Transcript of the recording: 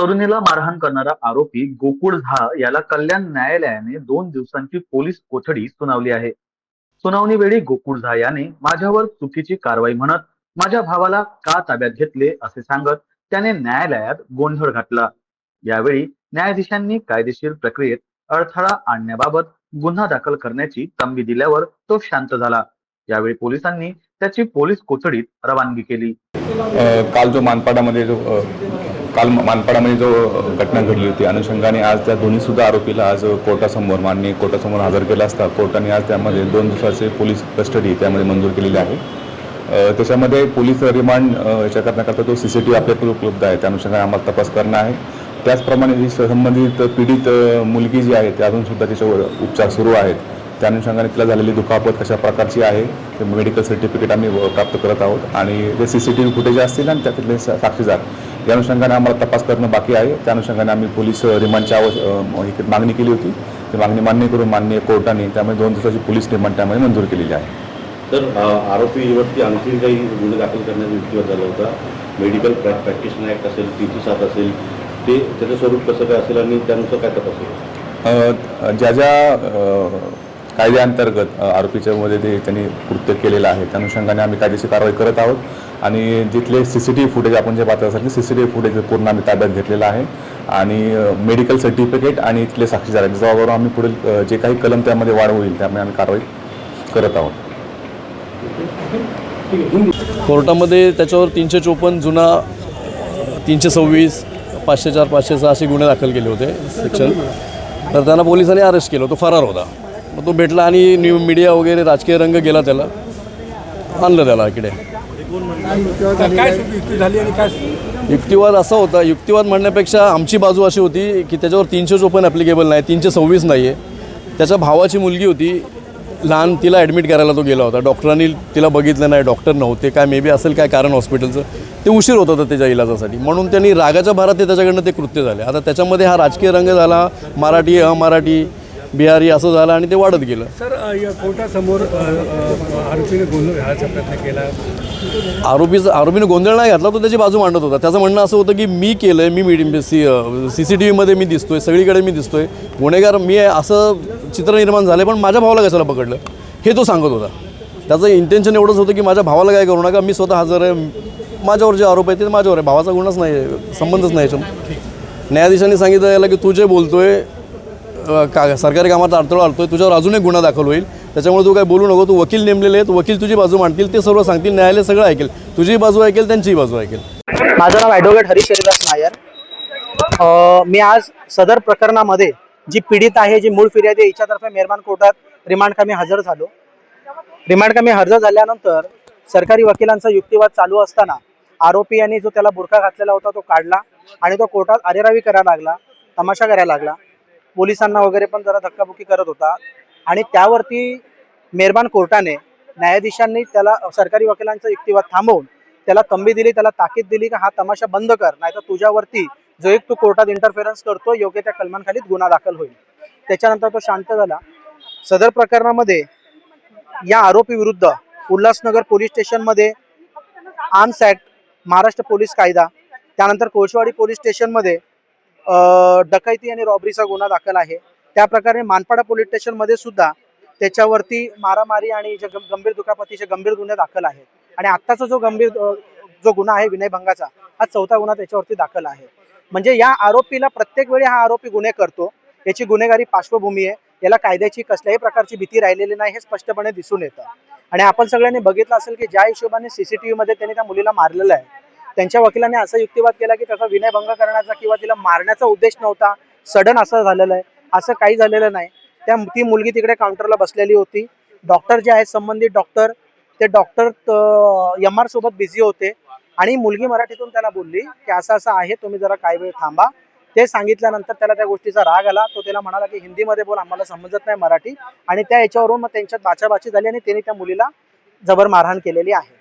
तरुणीला मारहाण करणारा आरोपी गोकुळ झा याला कल्याण न्यायालयाने दोन दिवसांची पोलीस कोठडी सुनावली आहे. सुनावणीवेळी गोकुळ झा याने माझ्यावर चुकीची कारवाई म्हणत माझ्या भावाला का ताब्यात घेतले? असे सांगत त्याने न्यायालयात गोंधळ घातला. यावेळी न्यायाधीशांनी कायदेशीर प्रक्रियेत अडथळा आणण्याबाबत गुन्हा दाखल करण्याची तंबी दिल्यावर तो शांत झाला. यावेळी पोलिसांनी त्याची पोलीस कोठडीत रवानगी केली. काल जो मानपाडामध्ये जो काल मानपाडामध्ये जो घटना घडली होती अनुषंगाने आज त्या दोन्ही सुद्धा आरोपीला आज कोर्टासमोर माननीय कोर्टासमोर हजर केला असता. कोर्टाने आज त्यामध्ये दोन दिवसाचे पोलीस कस्टडी त्यामध्ये मंजूर केलेली आहे. त्याच्यामध्ये पोलीस रिमांड याच्या करण्याकरता तो सी सी टी व्ही आपल्याकडे उपलब्ध आहे. त्या अनुषंगाने आम्हाला तपास करणं आहे. त्याचप्रमाणे जी संबंधित पीडित मुलगी जी आहे त्या अजून सुद्धा त्याच्यावर उपचार सुरू आहेत. त्या अनुषंगाने तिला झालेली दुखापत कशा प्रकारची आहे ते मेडिकल सर्टिफिकेट आम्ही प्राप्त करत आहोत. आणि जे C C T V footage असतील आणि त्यातले साक्षीदार या अनुषंगाने आम्हाला तपास करणं बाकी आहे. त्या अनुषंगाने आम्ही पोलीस रिमांडची आव अ, ही मागणी केली होती. ती मागणी मान्य करून माननीय कोर्टाने त्यामुळे दोन दिवसाची पोलीस रिमांड त्यामध्ये मंजूर केलेली आहे. तर आरोपीवरती आणखी काही गुन्हे दाखल करण्याचा युक्तिवाद झाला होता. मेडिकल प्रॅ प्रॅक्टिशनर ॲक्ट असेल टी सात असेल ते त्याचं स्वरूप कसं काय असेल आणि त्यानुसार काय तपास ज्या ज्या कायद्याअंतर्गत अ, आरोपीच्या मध्ये ते त्यांनी कृत्य केलेलं आहे त्या अनुषंगाने आम्ही कायदेशीर कारवाई करत आहोत. आणि जिथले C C T V footage आपण जे पाहत असाल C C T V footage पूर्ण आम्ही ताब्यात घेतलेलं आहे. आणि मेडिकल सर्टिफिकेट आणि इथले साक्षीदार आहेत. आम्ही पुढील जे काही कलम त्यामध्ये वाढ होईल त्यामुळे आम्ही कारवाई करत आहोत. कोर्टामध्ये त्याच्यावर तीनशे चोपन्न जुना तीनशे सव्वीस पाचशे चार पाचशे सहा असे गुन्हे दाखल केले होते. सेक्शन. तर त्यांना पोलिसांनी अरेस्ट केलं तो फरार होता. मग तो भेटला आणि न्यू मीडिया वगैरे राजकीय रंग गेला त्याला. आणलं त्याला इकडे. युक्तिवाद असा होता युक्तिवाद म्हणण्यापेक्षा आमची बाजू अशी होती की त्याच्यावर तीनशे चोपन्न ॲप्लिकेबल नाही तीनशे सव्वीस नाही आहे त्याच्या भावाची मुलगी होती लहान तिला ॲडमिट करायला तो गेला होता. डॉक्टरांनी तिला बघितलं नाही डॉक्टर नव्हते काय मे बी असेल काय कारण हॉस्पिटलचं ते उशीर होत होतं त्याच्या इलाजासाठी. म्हणून त्यांनी रागाच्या भारात ते त्याच्याकडनं ते कृत्य झाले. आता त्याच्यामध्ये हा राजकीय रंग झाला मराठी अमराठी बिहारी असं झालं आणि ते वाढत गेलं. सर या कोर्टासमोर आरोपीने गोंधळ घालायचा प्रयत्न केला. आरोपीचं आरोपीने गोंधळ नाही घातला तो त्याची बाजू मांडत होता. त्याचं म्हणणं असं होतं की मी केलं आहे मी medium C C C T व्हीमध्ये मी दिसतोय सगळीकडे मी दिसतोय. गुन्हेगार मी आहे असं चित्र निर्माण झालं पण माझ्या भावाला कशाला पकडलं? हे तो सांगत होता. त्याचं इंटेन्शन एवढंच होतं की माझ्या भावाला काय करू नका मी स्वतः हजर आहे. माझ्यावर जे आरोप आहे ते माझ्यावर आहे. भावाचा गुन्हाच नाही आहे संबंधच नाही याच्यात न्यायाधीशांनी सांगितलं याला की तू जे बोलतोय का सरकारी कामात अडथळा आणतोय तुझ्यावर अजून एक गुन्हा दाखल होईल. त्याच्यामुळे तू काय बोलू नको तू वकील नेमलेले आहेत वकील तुझी बाजू मांडतील ते सर्व सांगतील न्यायालय सगळं ऐकेल. तुझी बाजू ऐकेल त्यांचीही बाजू ऐकेल. माझं नाव ॲडव्होकेट हरीश हरिदास नायर. मी आज सदर प्रकरणामध्ये जी पीडित आहे जी मूळ फिर्यादी आहे, हिच्यातर्फे मेहरबान कोर्टात रिमांड कामी हजर झालो. रिमांड कामी हजर झाल्यानंतर सरकारी वकिलांचा युक्तिवाद चालू असताना आरोपी यांनी जो त्याला बुरखा घातलेला होता तो काढला आणि तो कोर्टात अरेरावी करायला लागला तमाशा करायला लागला. पोलिसांना वगैरे पण जरा धक्काबुक्की करत होता. आणि त्यावरती मेहरबान कोर्टाने न्यायाधीशांनी त्याला सरकारी वकिलांचा युक्तिवाद थांबवून त्याला तंबी दिली त्याला ताकीद दिली की हा तमाशा बंद कर नाहीतर तुझ्यावरती जो एक तू कोर्टात इंटरफेरन्स करतो योग्य त्या कलमांखालीच गुन्हा दाखल होईल. त्याच्यानंतर तो शांत झाला. सदर प्रकरणामध्ये या आरोपी विरुद्ध उल्हासनगर पोलीस स्टेशनमध्ये आर्म्स ऍक्ट महाराष्ट्र पोलीस कायदा त्यानंतर कोळशेवाडी पोलीस स्टेशनमध्ये डकायती आणि रॉबरीचा गुन्हा दाखल आहे. त्या प्रकारे मानपाडा पोलीस स्टेशनमध्ये सुद्धा त्याच्यावरती मारामारी आणि जे गंभीर दुखापतीचे गंभीर गुन्हे दाखल आहेत. आणि आत्ताचा जो गंभीर जो गुन्हा आहे विनयभंगाचा हा चौथा गुन्हा त्याच्यावरती दाखल आहे. म्हणजे या आरोपीला प्रत्येक वेळी हा आरोपी गुन्हे करतो. याची गुन्हेगारी पार्श्वभूमी आहे. याला कायद्याची कसल्याही प्रकारची भीती राहिलेली नाही हे स्पष्टपणे दिसून येतं. आणि आपण सगळ्यांनी बघितलं असेल की ज्या हिशोबाने सीसीटीव्ही मध्ये त्यांनी त्या मुलीला मारलेलं आहे त्यांच्या वकिलांनी असा युक्तिवाद केला की त्याचा विनयभंग करण्याचा किंवा तिला मारण्याचा उद्देश नव्हता सडन असं झालेलं आहे असं काही झालेलं नाही. त्या ती मुलगी तिकडे काउंटरला बसलेली होती. डॉक्टर जे आहेत संबंधित डॉक्टर ते डॉक्टर एम आर सोबत बिझी होते. आणि मुलगी मराठीतून त्याला बोलली की असं असं आहे तुम्ही जरा काही वेळ थांबा. ते सांगितल्यानंतर त्याला त्या गोष्टीचा राग आला. तो त्याला म्हणाला की हिंदीमध्ये बोल आम्हाला समजत नाही मराठी. आणि त्या याच्यावरून मग त्यांच्यात बाचाबाची झाली आणि त्यांनी त्या मुलीला जबर मारहाण केलेली आहे.